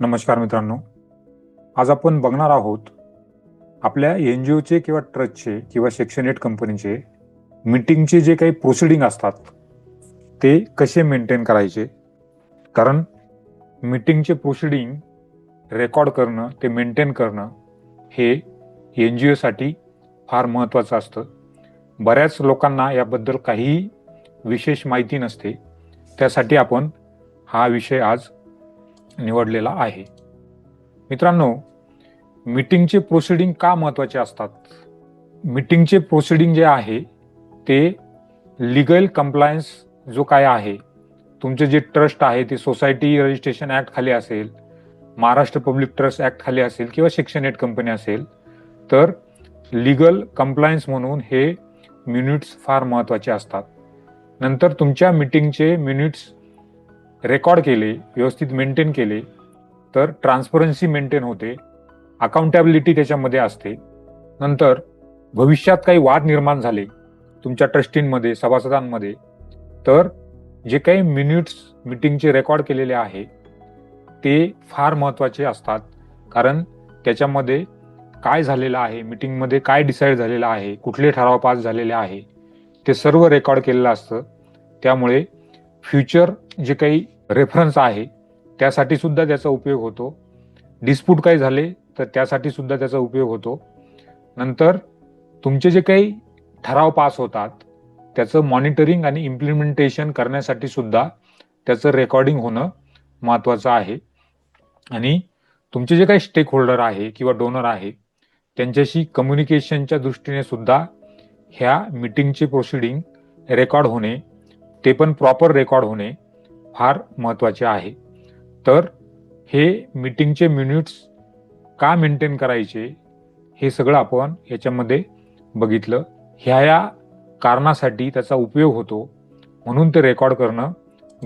नमस्कार मित्रांनो. आज आपण बघणार आहोत आपल्या एन जी ओचे किंवा ट्रस्टचे किंवा सेक्शन एट कंपनीचे मीटिंगचे जे काही प्रोसिडिंग असतात ते कसे मेंटेन करायचे? कारण मीटिंगचे प्रोसिडिंग रेकॉर्ड करणं ते मेंटेन करणं हे एन जी ओसाठी फार महत्त्वाचं असतं. बऱ्याच लोकांना याबद्दल काहीही विशेष माहिती नसते. त्यासाठी आपण हा विषय आज निवडलेला आहे. मित्रांनो मीटिंगचे प्रोसिडिंग का महत्त्वाचे असतात? मीटिंगचे प्रोसिडिंग जे आहे ते लिगल कम्प्लायन्स जो काय आहे तुमचे जे ट्रस्ट आहे ते सोसायटी रजिस्ट्रेशन ऍक्ट खाली असेल महाराष्ट्र पब्लिक ट्रस्ट ऍक्ट खाली असेल किंवा शिक्षण एड कंपनी असेल तर लिगल कम्प्लायन्स म्हणून हे मिनिट्स फार महत्त्वाचे असतात. नंतर तुमच्या मिटिंगचे मिनिट्स रेकॉर्ड केले व्यवस्थित मेंटेन केले तर ट्रान्सपरन्सी मेंटेन होते अकाउंटेबिलिटी त्याच्यामध्ये असते. नंतर भविष्यात काही वाद निर्माण झाले तुमच्या ट्रस्टींमध्ये सभासदांमध्ये तर जे काही मिनिट्स मीटिंगचे रेकॉर्ड केलेले आहे ते फार महत्त्वाचे असतात. कारण त्याच्यामध्ये काय झालेलं आहे मीटिंगमध्ये काय डिसाईड झालेलं आहे कुठले ठराव पास झालेले आहे ते सर्व रेकॉर्ड केलेलं असतं. त्यामुळे फ्युचर जे काही रेफरन्स आहे. त्यासाठी सुद्धा त्याचा उपयोग होतो. डिस्प्यूट काही झाले तर त्यासाठी सुद्धा त्याचा उपयोग होतो. नंतर तुमचे जे काही ठराव पास होतात त्याचं मॉनिटरिंग आणि इम्प्लिमेंटेशन करण्यासाठी सुद्धा त्याचं रेकॉर्डिंग होणं महत्त्वाचं आहे. आणि तुमचे जे काही स्टेक होल्डर आहे किंवा डोनर आहे त्यांच्याशी कम्युनिकेशनच्या दृष्टीने सुद्धा ह्या मीटिंगचे प्रोसिडिंग रेकॉर्ड होणे ते पण प्रॉपर रेकॉर्ड होणे फार महत्त्वाचे आहे. तर हे मीटिंगचे मिनिट्स का मेंटेन करायचे हे सगळं आपण याच्यामध्ये बघितलं. ह्या या कारणासाठी त्याचा उपयोग होतो म्हणून ते रेकॉर्ड करणं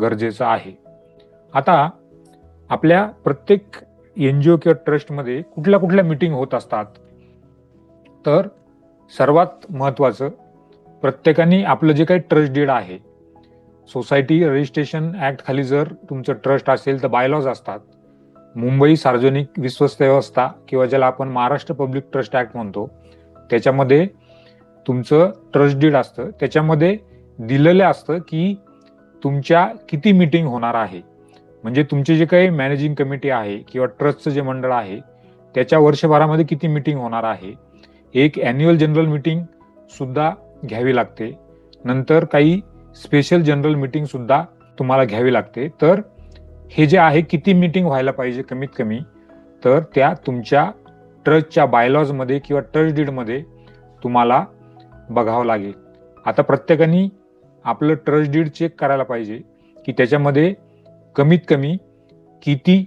गरजेचं आहे. आता आपल्या प्रत्येक एन जी ओ किंवा ट्रस्टमध्ये कुठल्या कुठल्या मीटिंग होत असतात? तर सर्वात महत्त्वाचं प्रत्येकाने आपलं जे काही ट्रस्ट डीड आहे सोसायटी रजिस्ट्रेशन ऍक्ट खाली जर तुमचं ट्रस्ट असेल तर बायलॉज असतात. मुंबई सार्वजनिक विश्वस्त व्यवस्था किंवा ज्याला आपण महाराष्ट्र पब्लिक ट्रस्ट ऍक्ट म्हणतो त्याच्यामध्ये तुमचं ट्रस्ट डीड असतं. त्याच्यामध्ये दिलेलं असतं की तुमच्या किती मीटिंग होणार आहे. म्हणजे तुमचे जे काही मॅनेजिंग कमिटी आहे किंवा ट्रस्टचं जे मंडळ आहे त्याच्या वर्षभरामध्ये किती मीटिंग होणार आहे. एक ॲन्युअल जनरल मीटिंग सुद्धा घ्यावी लागते. नंतर काही स्पेशल जनरल मीटिंग सुद्धा तुम्हाला घ्यावी लागते. तर हे जे आहे किती मीटिंग व्हायला पाहिजे कमीत कमी तर त्या तुमच्या ट्रस्टच्या बायलॉजमध्ये किंवा ट्रस्ट डीडमध्ये तुम्हाला बघावं लागेल. आता प्रत्येकाने आपलं ट्रस्ट डीड चेक करायला पाहिजे की त्याच्यामध्ये कमीत कमी किती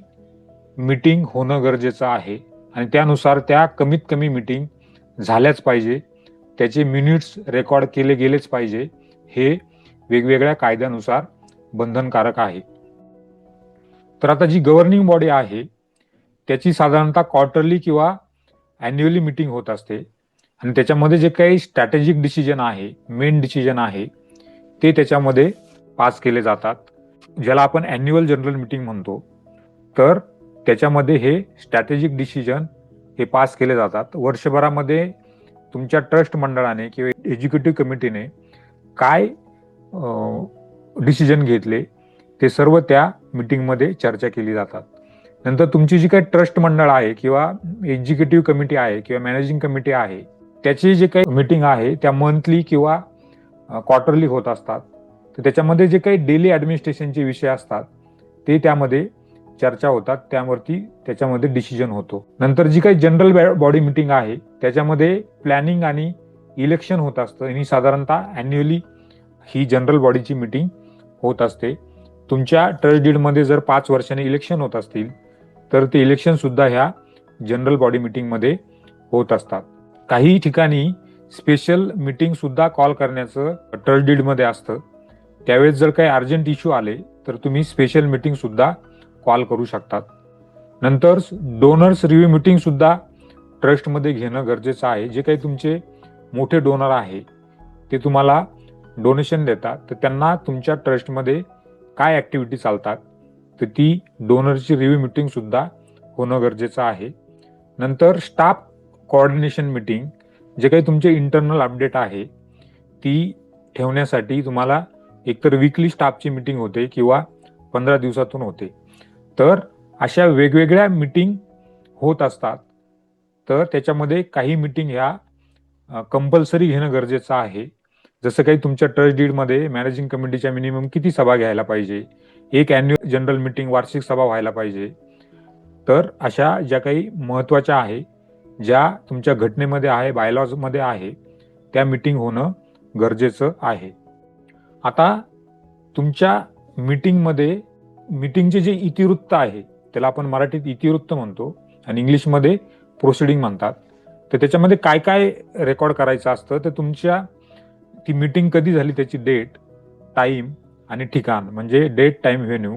मीटिंग होणं गरजेचं आहे आणि त्यानुसार त्या कमीत कमी मीटिंग झाल्याच पाहिजे. त्याचे मिनिट्स रेकॉर्ड केले गेलेच पाहिजे. हे वेगवेगळ्या कायद्यानुसार बंधनकारक आहे. तर आता जी गव्हर्निंग बॉडी आहे त्याची साधारणतः क्वार्टरली किंवा अॅन्युअली मिटिंग होत असते. आणि त्याच्यामध्ये जे काही स्ट्रॅटेजिक डिसिजन आहे मेन डिसिजन आहे ते त्याच्यामध्ये पास केले जातात. ज्याला आपण अॅन्युअल जनरल मिटिंग म्हणतो. तर त्याच्यामध्ये हे स्ट्रॅटेजिक डिसिजन हे पास केले जातात. वर्षभरामध्ये तुमच्या ट्रस्ट मंडळाने किंवा एक्झिक्युटिव्ह कमिटीने काय डिसिजन घेतले ते सर्व त्या मीटिंगमध्ये चर्चा केली जातात. नंतर तुमची जी काही ट्रस्ट मंडळ आहे किंवा एक्झिक्युटिव्ह कमिटी आहे किंवा मॅनेजिंग कमिटी आहे त्याची जे काही मीटिंग आहे त्या मंथली किंवा क्वार्टरली होत असतात. तर त्याच्यामध्ये जे काही डेली ॲडमिनिस्ट्रेशनचे विषय असतात ते त्यामध्ये चर्चा होतात. त्यावरती त्याच्यामध्ये डिसिजन होतो. नंतर जी काही जनरल बॉडी मिटिंग आहे त्याच्यामध्ये प्लॅनिंग आणि इलेक्शन होत असतं. आणि साधारणतः अॅन्युअली ही जनरल बॉडीची मिटिंग होत असते. तुमच्या ट्रस्ट डीडमध्ये जर पाच वर्षांनी इलेक्शन होत असतील तर ते इलेक्शन सुद्धा ह्या जनरल बॉडी मिटिंगमध्ये होत असतात. काही ठिकाणी स्पेशल मिटिंग सुद्धा कॉल करण्याचं ट्रस्ट डीडमध्ये असतं. त्यावेळेस जर काही अर्जंट इश्यू आले तर तुम्ही स्पेशल मिटिंग सुद्धा कॉल करू शकतात. नंतर डोनर्स रिव्ह्यू मिटिंग सुद्धा ट्रस्टमध्ये घेणं गरजेचं आहे. जे काही तुमचे मोठे डोनर आहे ते तुम्हाला डोनेशन देतात तर त्यांना तुमच्या ट्रस्टमध्ये काय ॲक्टिव्हिटी चालतात तर ती डोनरची रिव्ह्यू मिटिंग सुद्धा होणं गरजेचं आहे. नंतर स्टाफ कोऑर्डिनेशन मिटिंग जे काही तुमचे इंटरनल अपडेट आहे ती ठेवण्यासाठी तुम्हाला एकतर विकली स्टाफची मिटिंग होते किंवा पंधरा दिवसातून होते. तर अशा वेगवेगळ्या मिटिंग होत असतात तर त्याच्यामध्ये काही मिटिंग ह्या कंपल्सरी घेणं गरजेचं आहे. जसं काही तुमच्या ट्रस्ट डीडमध्ये मॅनेजिंग कमिटीच्या मिनिमम किती सभा घ्यायला पाहिजे? एक अॅन्युअल जनरल मिटिंग वार्षिक सभा व्हायला पाहिजे. तर अशा ज्या काही महत्त्वाच्या आहे ज्या तुमच्या घटनेमध्ये आहे बायलॉजमध्ये आहे त्या मिटिंग होणं गरजेचं आहे. आता तुमच्या मीटिंगमध्ये मीटिंगचे जे इतिवृत्त आहे त्याला आपण मराठीत इतिवृत्त म्हणतो आणि इंग्लिशमध्ये प्रोसिडिंग म्हणतात. तर त्याच्यामध्ये काय काय रेकॉर्ड करायचं असतं? तर तुमच्या ती मीटिंग कधी झाली त्याची डेट टाईम आणि ठिकाण. म्हणजे date time venue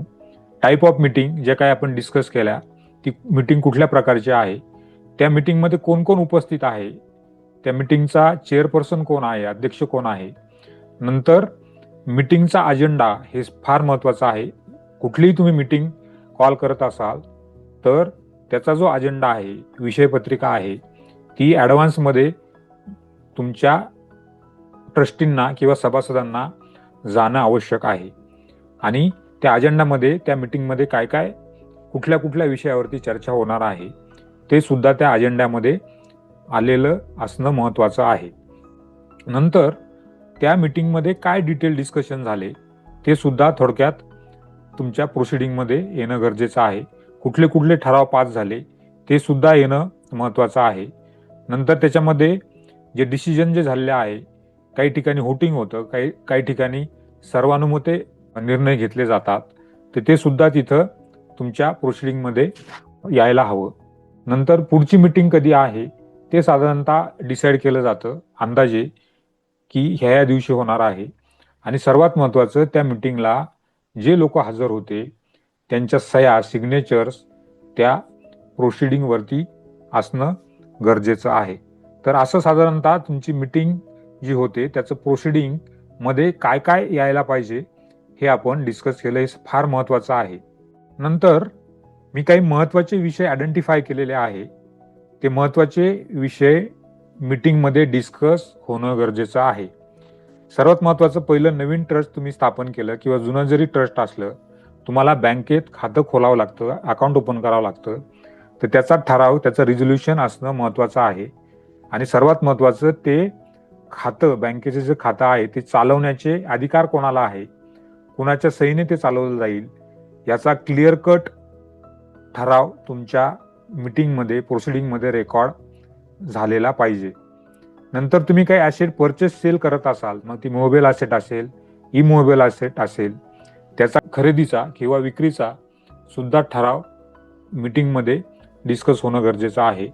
type of meeting जे काय आपण डिस्कस केल्या ती मीटिंग कुठल्या प्रकारची आहे? त्या मीटिंगमध्ये कोण कोण उपस्थित आहे? त्या मीटिंगचा चेअरपर्सन कोण आहे? अध्यक्ष कोण आहे? नंतर मीटिंगचा अजेंडा हे फार महत्त्वाचं आहे. कुठलीही तुम्ही मीटिंग कॉल करत असाल तर त्याचा जो अजेंडा आहे विषयपत्रिका आहे ती ॲडव्हान्समध्ये तुमच्या ट्रस्टींना किंवा सभासदांना जाणं आवश्यक आहे. आणि त्या अजेंडामध्ये त्या मीटिंगमध्ये काय काय कुठल्या कुठल्या विषयावरती चर्चा होणार आहे ते सुद्धा त्या अजेंड्यामध्ये आलेलं असणं महत्त्वाचं आहे. नंतर त्या मीटिंगमध्ये काय डिटेल डिस्कशन झाले ते सुद्धा थोडक्यात तुमच्या प्रोसिडिंगमध्ये येणं गरजेचं आहे. कुठले कुठले ठराव पास झाले ते सुद्धा येणं महत्त्वाचं आहे. नंतर त्याच्यामध्ये जे डिसिजन जे झालेले आहे काही ठिकाणी होटिंग होतं काही काही ठिकाणी सर्वानुमते निर्णय घेतले जातात. तर ते सुद्धा तिथं तुमच्या प्रोसिडिंगमध्ये यायला हवं. नंतर पुढची मीटिंग कधी आहे ते साधारणतः डिसाईड केलं जातं अंदाजे की ह्या या दिवशी होणार आहे. आणि सर्वात महत्त्वाचं त्या मिटिंगला जे लोक हजर होते त्यांच्या सह्या सिग्नेचर्स त्या प्रोसिडिंगवरती असणं गरजेचं आहे. तर असं साधारणतः तुमची मीटिंग जी होते त्याचं प्रोसिडिंगमध्ये काय काय यायला पाहिजे हे आपण डिस्कस केलं हे फार महत्वाचं आहे. नंतर मी काही महत्त्वाचे विषय आयडेंटिफाय केलेले आहे. ते महत्त्वाचे विषय मीटिंगमध्ये डिस्कस होणं गरजेचं आहे. सर्वात महत्वाचं पहिलं नवीन ट्रस्ट तुम्ही स्थापन केलं किंवा जुनं जरी ट्रस्ट असलं तुम्हाला बँकेत खातं खोलावं लागतं अकाउंट ओपन करावं लागतं तर त्याचा ठराव त्याचं रिझोल्युशन असणं महत्वाचं आहे. आणि सर्वात महत्वाचं ते खातं बँकेचं जे खातं आहे ते चालवण्याचे अधिकार कोणाला आहे? कुणाच्या सहीने ते चालवलं जाईल? याचा क्लिअर कट ठराव तुमच्या मिटिंगमध्ये प्रोसिडिंगमध्ये रेकॉर्ड झालेला पाहिजे. नंतर तुम्ही काही ॲसेट परचेस सेल करत असाल मग ती मोबाईल ॲसेट असेल ई मोबाईल ॲसेट असेल त्याचा खरेदीचा किंवा विक्रीचा सुद्धा ठराव मीटिंगमध्ये डिस्कस होणं गरजेचं आहे.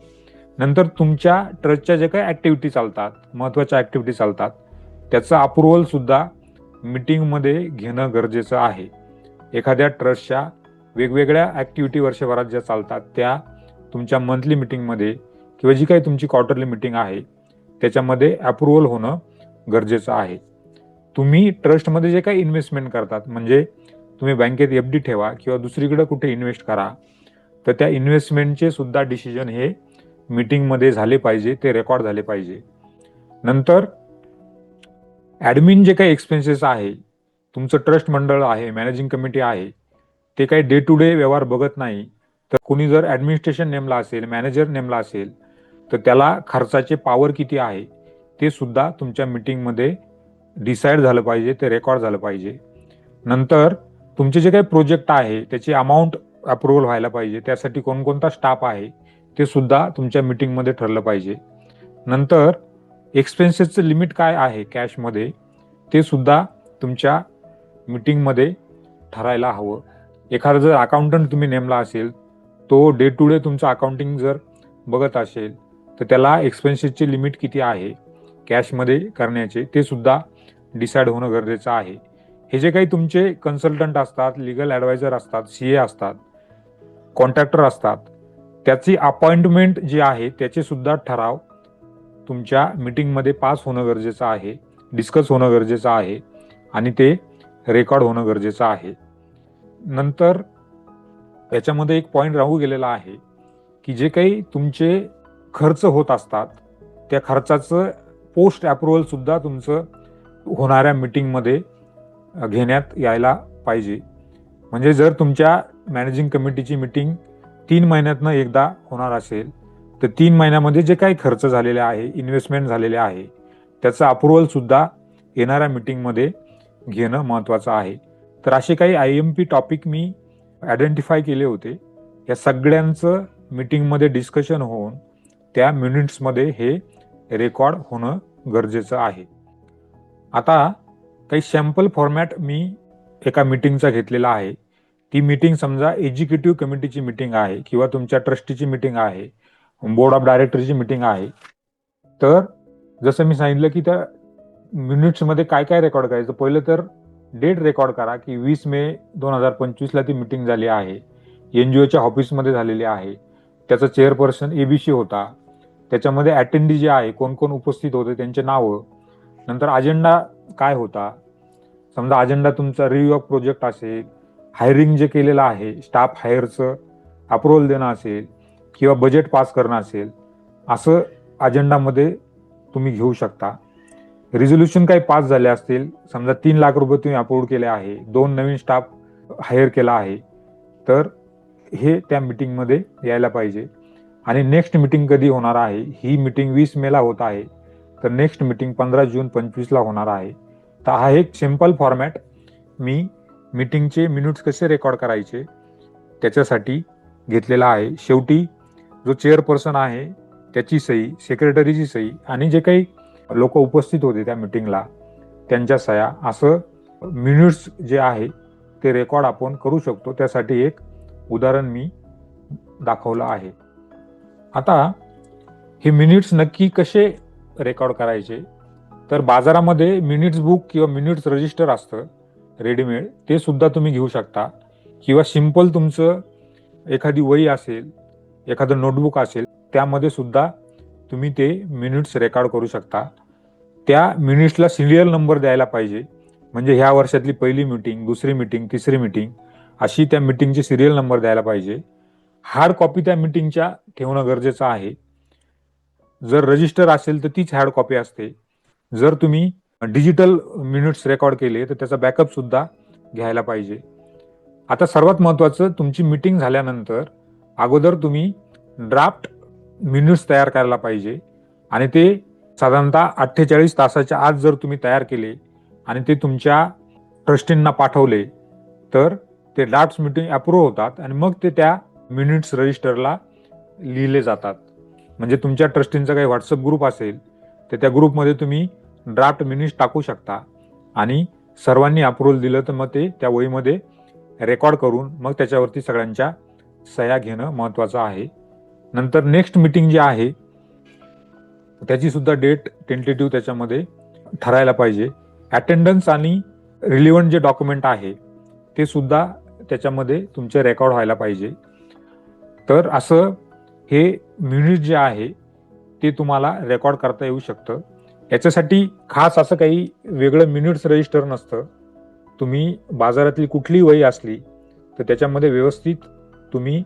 नंतर तुमच्या ट्रस्टच्या जे काही ॲक्टिव्हिटी चालतात महत्त्वाच्या ॲक्टिव्हिटी चालतात त्याचं अप्रुव्हल सुद्धा मीटिंगमध्ये घेणं गरजेचं आहे. एखाद्या ट्रस्टच्या वेगवेगळ्या ॲक्टिव्हिटी वर्षभरात ज्या चालतात त्या तुमच्या मंथली मिटिंगमध्ये किंवा जी काही तुमची क्वार्टरली मिटिंग आहे त्याच्यामध्ये अप्रुव्हल होणं गरजेचं आहे. तुम्ही ट्रस्टमध्ये जे काही इन्व्हेस्टमेंट करतात म्हणजे तुम्ही बँकेत एफ डी ठेवा किंवा दुसरीकडे कुठे इन्व्हेस्ट करा तर त्या इन्व्हेस्टमेंटचे सुद्धा डिसिजन हे मीटिंगमध्ये झाले पाहिजे ते रेकॉर्ड झाले पाहिजे. नंतर ॲडमिन जे काही एक्सपेन्सेस आहे तुमचं ट्रस्ट मंडळ आहे मॅनेजिंग कमिटी आहे ते काही डे टू डे व्यवहार बघत नाही तर कोणी जर ॲडमिनिस्ट्रेशन नेमला असेल मॅनेजर नेमला असेल तर त्याला खर्चाचे पॉवर किती आहे ते सुद्धा तुमच्या मीटिंगमध्ये डिसाईड झालं पाहिजे ते रेकॉर्ड झालं पाहिजे. नंतर तुमचे जे काही प्रोजेक्ट आहे त्याची अमाऊंट अप्रुव्हल व्हायला पाहिजे त्यासाठी कोणकोणता स्टाफ आहे ते सुद्धा तुमच्या मीटिंगमध्ये ठरलं पाहिजे. नंतर एक्सपेन्सेसचं लिमिट काय आहे कॅशमध्ये ते सुद्धा तुमच्या मीटिंगमध्ये ठरायला हवं. एखादा जर अकाउंटंट तुम्ही नेमला असेल तो डे टू डे तुमचं अकाउंटिंग जर बघत असेल तर त्याला एक्सपेन्सेसचे लिमिट किती आहे? कॅशमध्ये करण्याचे ते सुद्धा डिसाईड होणं गरजेचं आहे. हे जे काही तुमचे कन्सल्टंट असतात लिगल ॲडवायझर असतात सी ए असतात कॉन्ट्रॅक्टर असतात त्याची अपॉइंटमेंट जी आहे त्याचे सुद्धा ठराव तुमच्या मिटिंगमध्ये पास होणं गरजेचं आहे डिस्कस होणं गरजेचं आहे आणि ते रेकॉर्ड होणं गरजेचं आहे. नंतर याच्यामध्ये एक पॉईंट राहू गेलेला आहे की जे काही तुमचे खर्च होत असतात त्या खर्चाचं पोस्ट अप्रुव्हलसुद्धा तुमचं होणाऱ्या मीटिंगमध्ये घेण्यात यायला पाहिजे. म्हणजे जर तुमच्या मॅनेजिंग कमिटीची मीटिंग तीन महिन्यातनं एकदा होणार असेल तर तीन महिन्यामध्ये जे काही खर्च झालेले आहे इन्व्हेस्टमेंट झालेले आहे त्याचं अप्रुव्हल सुद्धा येणाऱ्या मीटिंगमध्ये घेणं महत्त्वाचं आहे. तर असे काही आय एम पी टॉपिक मी आयडेंटिफाय केले होते. या सगळ्यांचं मीटिंगमध्ये डिस्कशन होऊन त्या मिनिट्समध्ये हे रेकॉर्ड होणं गरजेचं आहे. आता काही सॅम्पल फॉर्मॅट मी एका मीटिंगचा घेतलेला आहे. ती मीटिंग समजा एक्झिक्युटिव्ह कमिटीची मीटिंग आहे किंवा तुमच्या ट्रस्टीची मीटिंग आहे बोर्ड ऑफ डायरेक्टरची मीटिंग आहे. तर जसं मी सांगितलं की त्या मिनिट्समध्ये काय काय रेकॉर्ड करायचं पहिलं तर डेट रेकॉर्ड करा की वीस मे दोन हजार पंचवीसला ती मीटिंग झाली आहे. एन जी ओच्या ऑफिसमध्ये झालेली आहे. त्याचा चेअरपर्सन एबीसी होता. त्याच्यामध्ये अटेंडी जे आहे कोण कोण उपस्थित होते त्यांचे नावं. नंतर अजेंडा काय होता? समजा अजेंडा तुमचा रिव्ह्यू ऑफ प्रोजेक्ट असेल हायरिंग जे केलेलं आहे स्टाफ हायरचं अप्रुव्हल देणं असेल किंवा बजेट पास करणं असेल असं अजेंडामध्ये तुम्ही घेऊ शकता. रिझोल्युशन काही पास झाले असतील समजा तीन लाख रुपये तुम्ही अप्रूव्ह केले आहे दोन नवीन स्टाफ हायर केला आहे तर हे त्या मीटिंगमध्ये यायला पाहिजे. आणि नेक्स्ट मीटिंग कधी होणार आहे ही मीटिंग वीस मेला होत आहे तर नेक्स्ट मीटिंग पंधरा जून पंचवीसला होणार आहे. तर हा एक सिंपल फॉर्मॅट मी मीटिंगचे मिनिट्स कसे रेकॉर्ड करायचे त्याच्यासाठी घेतलेला आहे. शेवटी जो चेअरपर्सन आहे त्याची सही सेक्रेटरीची सही आणि जे काही लोक उपस्थित होते त्या मिटिंगला त्यांच्या सह्या असं मिनिट्स जे आहे ते रेकॉर्ड आपण करू शकतो. त्यासाठी एक उदाहरण मी दाखवलं आहे. आता हे मिनिट्स नक्की कसे रेकॉर्ड करायचे? तर बाजारामध्ये मिनिट्स बुक किंवा मिनिट्स रजिस्टर असतं. रेडीमेड ते सुद्धा तुम्ही घेऊ शकता. किंवा सिंपल तुमचं एखादी वही असेल एखादं नोटबुक असेल त्यामध्ये सुद्धा तुम्ही ते मिनिट्स रेकॉर्ड करू शकता. त्या मिनिट्सला सिरियल नंबर द्यायला पाहिजे. म्हणजे ह्या वर्षातली पहिली मीटिंग दुसरी मीटिंग तिसरी मिटिंग अशी त्या मीटिंगची सिरियल नंबर द्यायला पाहिजे. हार्ड कॉपी त्या मिटिंगच्या ठेवणं गरजेचं आहे. जर रजिस्टर असेल तर तीच हार्ड कॉपी असते. जर तुम्ही डिजिटल मिनिट्स रेकॉर्ड केले तर त्याचा बॅकअप सुद्धा घ्यायला पाहिजे. आता सर्वात महत्वाचं तुमची मीटिंग झाल्यानंतर अगोदर तुम्ही ड्राफ्ट मिनिट्स तयार करायला पाहिजे. आणि ते साधारणतः अठ्ठेचाळीस तासाच्या आत जर तुम्ही तयार केले आणि ते तुमच्या ट्रस्टींना पाठवले तर ते ड्राफ्ट मीटिंग अप्रूव्ह होतात आणि मग ते त्या मिनिट्स रजिस्टरला लिहिले जातात. म्हणजे तुमच्या ट्रस्टींचा काही व्हॉट्सअप ग्रुप असेल तर त्या ग्रुपमध्ये तुम्ही ड्राफ्ट मिनिट्स टाकू शकता. आणि सर्वांनी अप्रुव्हल दिलं तर मग ते त्या वहीमध्ये रेकॉर्ड करून मग त्याच्यावरती सगळ्यांच्या सह्या घेणं महत्त्वाचं आहे. नंतर नेक्स्ट मीटिंग जी आहे त्याची सुद्धा डेट टेंटेटिव्ह त्याच्यामध्ये ठरायला पाहिजे. अटेंडन्स आणि रिलिव्हंट जे डॉक्युमेंट आहे ते सुद्धा त्याच्यामध्ये तुमचे रेकॉर्ड व्हायला पाहिजे. तर असं हे म्युनिट जे आहे ते तुम्हाला रेकॉर्ड करता येऊ शकतं. याच्यासाठी खास असं काही वेगळं मिनिट्स रजिस्टर नसतं. तुम्ही बाजारातली कुठली वही असली तर त्याच्यामध्ये व्यवस्थित तुम्ही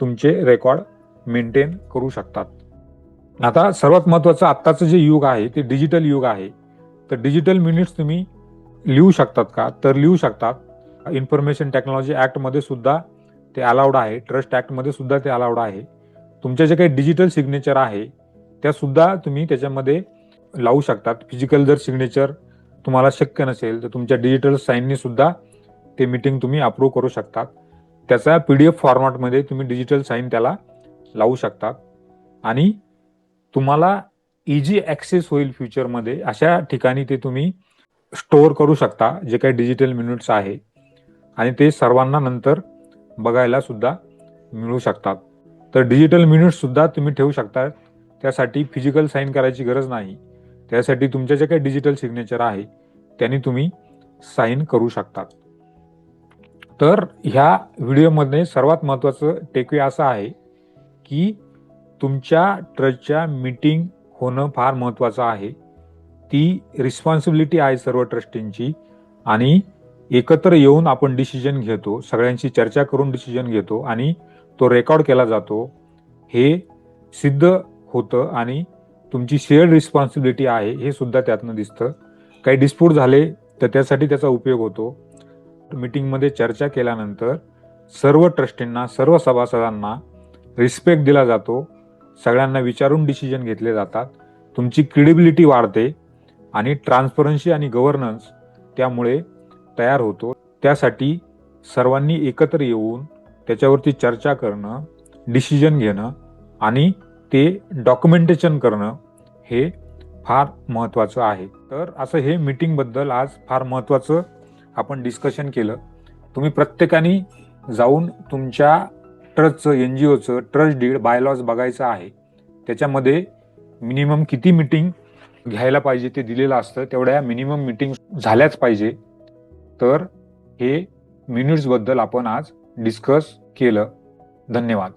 तुमचे रेकॉर्ड मेंटेन करू शकतात. आता सर्वात महत्वाचं आत्ताचं जे युग आहे ते डिजिटल युग आहे. तर डिजिटल मिनिट्स तुम्ही लिहू शकतात का? तर लिहू शकतात. इन्फॉर्मेशन टेक्नॉलॉजी ॲक्टमध्ये सुद्धा ते अलाउड आहे. ट्रस्ट ॲक्टमध्ये सुद्धा ते अलाउड आहे. तुमच्या जे काही डिजिटल सिग्नेचर आहे त्यासुद्धा तुम्ही त्याच्यामध्ये लावू शकतात. फिजिकल जर सिग्नेचर तुम्हाला शक्य नसेल तर तुमच्या डिजिटल साईननी सुद्धा ते मीटिंग तुम्ही अप्रूव्ह करू शकतात. त्याचा पी डी एफ फॉर्मॅटमध्ये तुम्ही डिजिटल साईन त्याला लावू शकतात. आणि तुम्हाला इजी ॲक्सेस होईल फ्युचरमध्ये अशा ठिकाणी ते तुम्ही स्टोअर करू शकता जे काही डिजिटल मिनिट्स आहे. आणि ते सर्वांना नंतर बघायला सुद्धा मिळू शकतात. तर डिजिटल मिनिट्ससुद्धा तुम्ही ठेवू शकता. त्यासाठी फिजिकल साईन करायची गरज नाही. त्यासाठी तुमच्या ज्या काही डिजिटल सिग्नेचर आहे त्यांनी तुम्ही साईन करू शकतात. तर ह्या व्हिडिओमध्ये सर्वात महत्त्वाचं टेकवे असं आहे की तुमच्या ट्रस्टच्या मीटिंग होणं फार महत्त्वाचं आहे. ती रिस्पॉन्सिबिलिटी आहे सर्व ट्रस्टींची आणि एकत्र येऊन आपण डिसिजन घेतो सगळ्यांशी चर्चा करून डिसिजन घेतो आणि तो रेकॉर्ड केला जातो. हे सिद्ध होतं आणि तुमची शेअर रिस्पॉन्सिबिलिटी आहे हे सुद्धा त्यातनं दिसतं. काही डिस्प्यूट झाले तर त्यासाठी त्याचा उपयोग होतो. मीटिंगमध्ये चर्चा केल्यानंतर सर्व ट्रस्टींना सर्व सभासदांना रिस्पेक्ट दिला जातो. सगळ्यांना विचारून डिसिजन घेतले जातात. तुमची क्रेडिबिलिटी वाढते आणि ट्रान्सपरन्सी आणि गव्हर्नन्स त्यामुळे तयार होतो. त्यासाठी सर्वांनी एकत्र येऊन त्याच्यावरती चर्चा करणं डिसिजन घेणं आणि ते डॉक्युमेंटेशन करणं हे फार महत्त्वाचं आहे. तर असं हे मीटिंगबद्दल आज फार महत्त्वाचं आपण डिस्कशन केलं. तुम्ही प्रत्येकाने जाऊन तुमच्या ट्रस्टचं एन जी ओचं ट्रस्ट डीड बायलॉज बघायचं आहे. त्याच्यामध्ये मिनिमम किती मिटिंग घ्यायला पाहिजे ते दिलेलं असतं. तेवढ्या मिनिमम मिटिंग झाल्याच पाहिजे. तर हे मिनिट्सबद्दल आपण आज डिस्कस केलं. धन्यवाद.